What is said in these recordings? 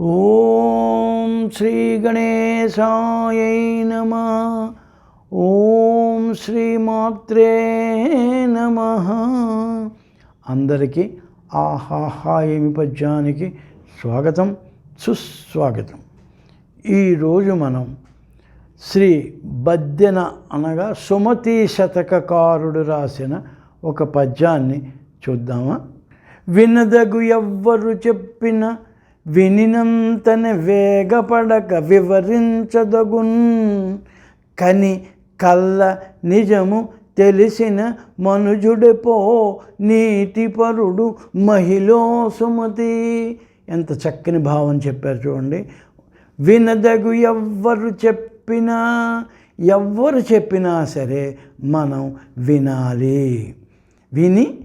ఓం శ్రీ గణేశాయ నమ. ఓం శ్రీమాత్రే నమ. అందరికీ ఆహాహా ఏమి పద్యానికి స్వాగతం సుస్వాగతం. ఈరోజు మనం శ్రీ బద్దెన అనగా సుమతి శతకకారుడు రాసిన ఒక పద్యాన్ని చూద్దామా? వినదగు ఎవ్వరు చెప్పిన వినినంతనే వేగపడక వివరించదగున్. కని కళ్ళ నిజము తెలిసిన మనుజుడిపో నీతిపరుడు మహిళో సుమతి. ఎంత చక్కని భావం చెప్పారు చూడండి. వినదగు ఎవ్వరు చెప్పినా ఎవ్వరు చెప్పినా సరే మనం వినాలి. విని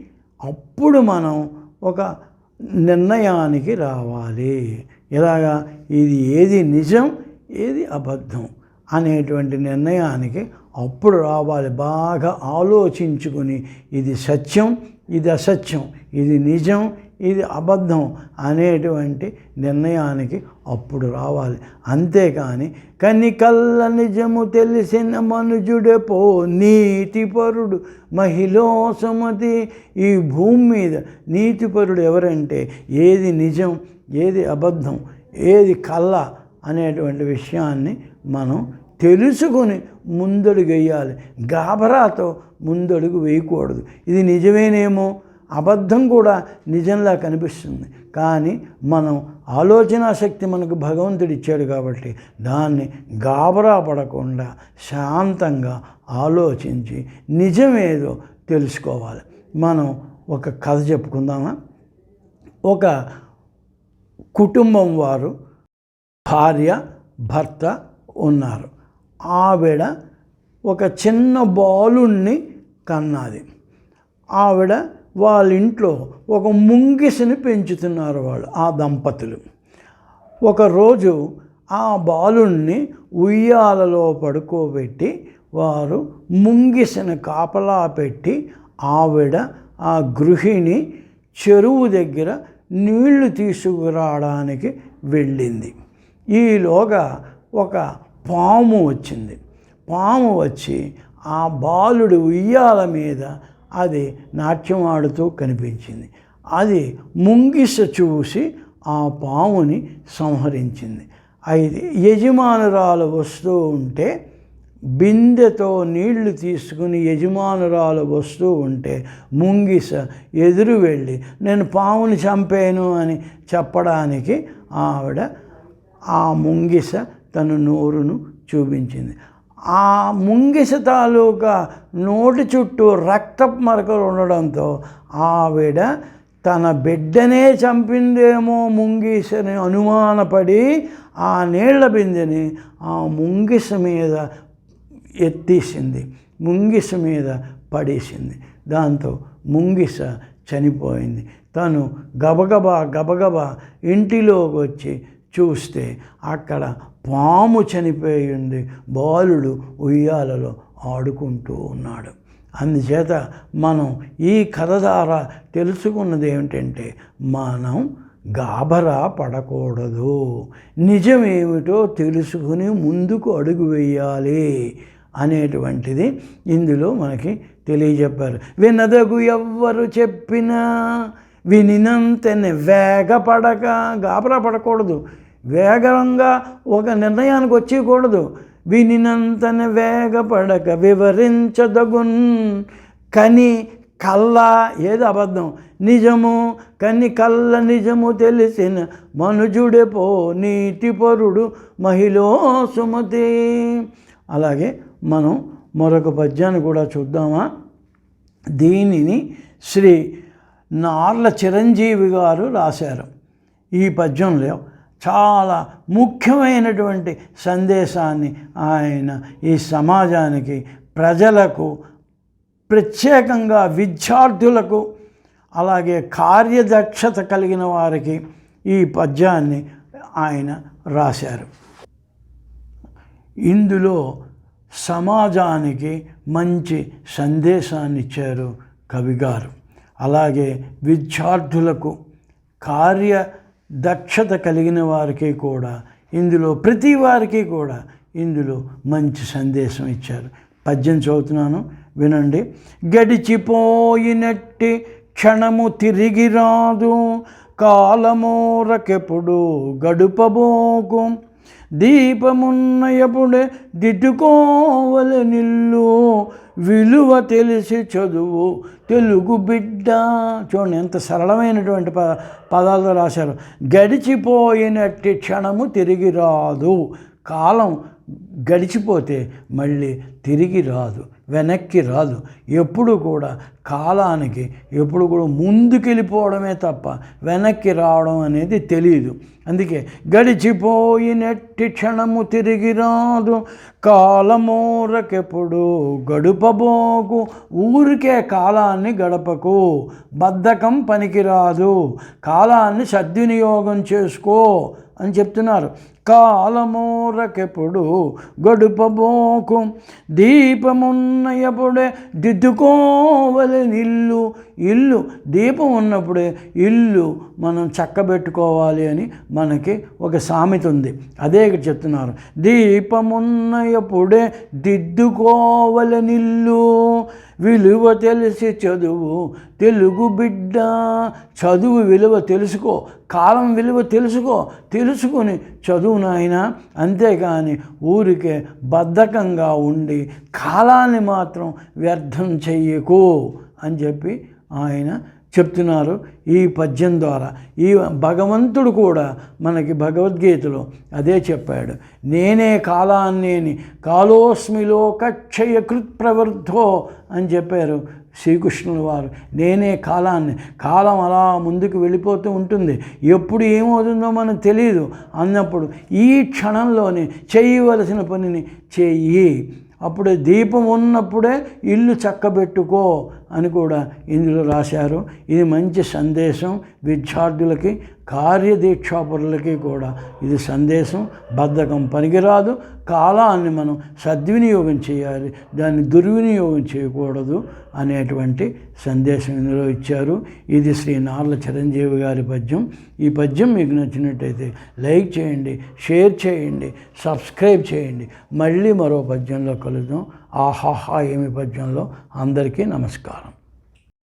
అప్పుడు మనం ఒక నిర్ణయానికి రావాలి. ఇలాగా ఇది ఏది నిజం ఏది అబద్ధం అనేటువంటి నిర్ణయానికి అప్పుడు రావాలి. బాగా ఆలోచించుకుని ఇది సత్యం ఇది అసత్యం ఇది నిజం ఇది అబద్ధం అనేటువంటి నిర్ణయానికి అప్పుడు రావాలి. అంతేకాని కనికల్ల నిజము తెలిసిన మనుజుడే పో నీతిపరుడు మహిళో సుమతి ఈ భూమి మీద నీతిపరుడు ఎవరంటే ఏది నిజం ఏది అబద్ధం ఏది కళ్ళ అనేటువంటి విషయాన్ని మనం తెలుసుకొని ముందడుగు వేయాలి. గాబరాతో ముందడుగు వేయకూడదు. ఇది నిజమేనేమో? అబద్ధం కూడా నిజంలా కనిపిస్తుంది. కానీ మనం ఆలోచన శక్తి మనకు భగవంతుడు ఇచ్చాడు కాబట్టి దాన్ని గాబరా పడకుండా శాంతంగా ఆలోచించి నిజమేదో తెలుసుకోవాలి. మనం ఒక కథ చెప్పుకుందామా? ఒక కుటుంబం వారు భార్య భర్త ఉన్నారు. ఆవిడ ఒక చిన్న బాలుణ్ణి కన్నది. ఆవిడ వాళ్ళ ఇంట్లో ఒక ముంగిసిని పెంచుతున్నారు వాళ్ళు ఆ దంపతులు. ఒకరోజు ఆ బాలుణ్ణి ఉయ్యాలలో పడుకోబెట్టి వారు ముంగిసని కాపలా పెట్టి ఆవిడ ఆ గృహిణి చెరువు దగ్గర నీళ్ళు తీసుకురావడానికి వెళ్ళింది. ఈలోగా ఒక పాము వచ్చింది. పాము వచ్చి ఆ బాలుడి ఉయ్యాల మీద అది నాట్యం ఆడుతూ కనిపించింది. అది ముంగిస చూసి ఆ పాముని సంహరించింది. అయితే యజమానురాలు వస్తూ ఉంటే బిందెతో నీళ్ళు తీసుకుని యజమానురాలు వస్తూ ఉంటే ముంగిస ఎదురు వెళ్ళి నేను పాముని చంపాను అని చెప్పడానికి ఆవిడ ఆ ముంగిస తన నోరును చూపించింది. ఆ ముంగిస తాలూకా నోటి చుట్టూ రక్తపు మరకలు ఉండడంతో ఆవిడ తన బిడ్డనే చంపిందేమో ముంగిసని అనుమానపడి ఆ నీళ్ళ బిందెని ఆ ముంగిస మీద ఎత్తేసింది. ముంగిస మీద పడేసింది. దాంతో ముంగిస చనిపోయింది. తను గబగబా గబగబా ఇంటిలోకి వచ్చి చూస్తే అక్కడ పాము చనిపోయి ఉంది బాలుడు ఉయ్యాలలో ఆడుకుంటూ ఉన్నాడు. అందుచేత మనం ఈ కథ ద్వారా తెలుసుకున్నది ఏమిటంటే మనం గాభరా పడకూడదు. నిజమేమిటో తెలుసుకుని ముందుకు అడుగు వేయాలి అనేటువంటిది ఇందులో మనకి తెలియజెప్పారు. వినదగు ఎవ్వరు చెప్పినా వినినంతనే వేగపడక గాబరా పడకూడదు. వేగంగా ఒక నిర్ణయానికి వచ్చేయకూడదు. వినినంతనే వేగపడక వివరించదగున్. కని కళ్ళ ఏది అబద్ధం? నిజము కని కళ్ళ నిజము తెలిసిన మనుజుడే పో నీతిపరుడు మహిళో సుమతి. అలాగే మనం మరొక పద్యాన్ని కూడా చూద్దామా? దీనిని శ్రీ నార్ల చిరంజీవి గారు రాశారు. ఈ పద్యంలో చాలా ముఖ్యమైనటువంటి సందేశాన్ని ఆయన ఈ సమాజానికి ప్రజలకు ప్రత్యేకంగా విద్యార్థులకు అలాగే కార్యదక్షత కలిగిన వారికి ఈ పద్యాన్ని ఆయన రాశారు. ఇందులో సమాజానికి మంచి సందేశాన్ని ఇచ్చారు కవిగారు అలాగే విద్యార్థులకు కార్య దక్షత కలిగిన వారికి కూడా ఇందులో ప్రతి వారికి కూడా ఇందులో మంచి సందేశం ఇచ్చారు. పద్యం చదువుతున్నాను వినండి. గడిచిపోయినట్టి క్షణము తిరిగి రాదు కాలమోరకెప్పుడు గడుపబోకు. దీపమున్నయపుడే దిద్దుకోవల నిల్లు. విలువ తెలిసి చదువు. తెలుగు బిడ్డ. చూడండి ఎంత సరళమైనటువంటి ప పదాలతో రాశారు. గడిచిపోయినట్టి క్షణము తిరిగి రాదు. కాలం గడిచిపోతే మళ్ళీ తిరిగి రాదు. వెనక్కి రాదు. ఎప్పుడు కూడా కాలానికి ఎప్పుడు కూడా ముందుకెళ్ళిపోవడమే తప్ప వెనక్కి రావడం అనేది తెలియదు అందుకే గడిచిపోయినట్టి క్షణము తిరిగి రాదు. కాలమూరకెప్పుడు గడుపబోకు. ఊరికే కాలాన్ని గడపకు. బద్ధకం పనికిరాదు. కాలాన్ని సద్వినియోగం చేసుకో. అని చెప్తున్నారు. కాలమూరకెప్పుడు గడుపబోకు దీపమున్నయప్పుడే దిద్దుకోవలే ఇల్లు ఇల్లు దీపం ఉన్నప్పుడే ఇల్లు మనం చక్కబెట్టుకోవాలి అని మనకి ఒక సామెత ఉంది. అదే ఇక్కడ చెప్తున్నారు. దీపమున్నయప్పుడే దిద్దుకోవలనిల్లు విలువ తెలిసి చదువు. తెలుగు బిడ్డ చదువు విలువ తెలుసుకో. కాలం విలువ తెలుసుకో. తెలుసుకుని చదువు నాయన. అంతేకాని ఊరికే బద్ధకంగా ఉండి కాలాన్ని మాత్రం వ్యర్థం చెయ్యకు అని చెప్పి ఆయన చెప్తున్నారు ఈ పద్యం ద్వారా. ఈ భగవంతుడు కూడా మనకి భగవద్గీతలో అదే చెప్పాడు. నేనే కాలాన్నేని కాలోస్మిలో కక్షయ కృత్ ప్రవృద్ధో అని చెప్పారు శ్రీకృష్ణుల వారు. నేనే కాలాన్ని కాలం అలా ముందుకు వెళ్ళిపోతూ ఉంటుంది. ఎప్పుడు ఏమవుతుందో మనకు తెలియదు అన్నప్పుడు ఈ క్షణంలోనే చేయవలసిన పనిని చెయ్యి అప్పుడు దీపం ఉన్నప్పుడే ఇల్లు చక్కబెట్టుకో అని కూడా ఇందులో రాశారు. ఇది మంచి సందేశం. విద్యార్థులకి కార్యదీక్షాపరులకి కూడా ఇది సందేశం. బద్ధకం పనికిరాదు. కాలాన్ని మనం సద్వినియోగం చేయాలి. దాన్ని దుర్వినియోగం చేయకూడదు అనేటువంటి సందేశం ఇందులో ఇచ్చారు. ఇది శ్రీ నార్ల చిరంజీవి గారి పద్యం. ఈ పద్యం మీకు నచ్చినట్టయితే లైక్ చేయండి షేర్ చేయండి సబ్స్క్రైబ్ చేయండి. మళ్ళీ మరో పద్యంలో కలుద్దాం. ఆహాహా ఏమి పద్యంలో అందరికీ నమస్కారం.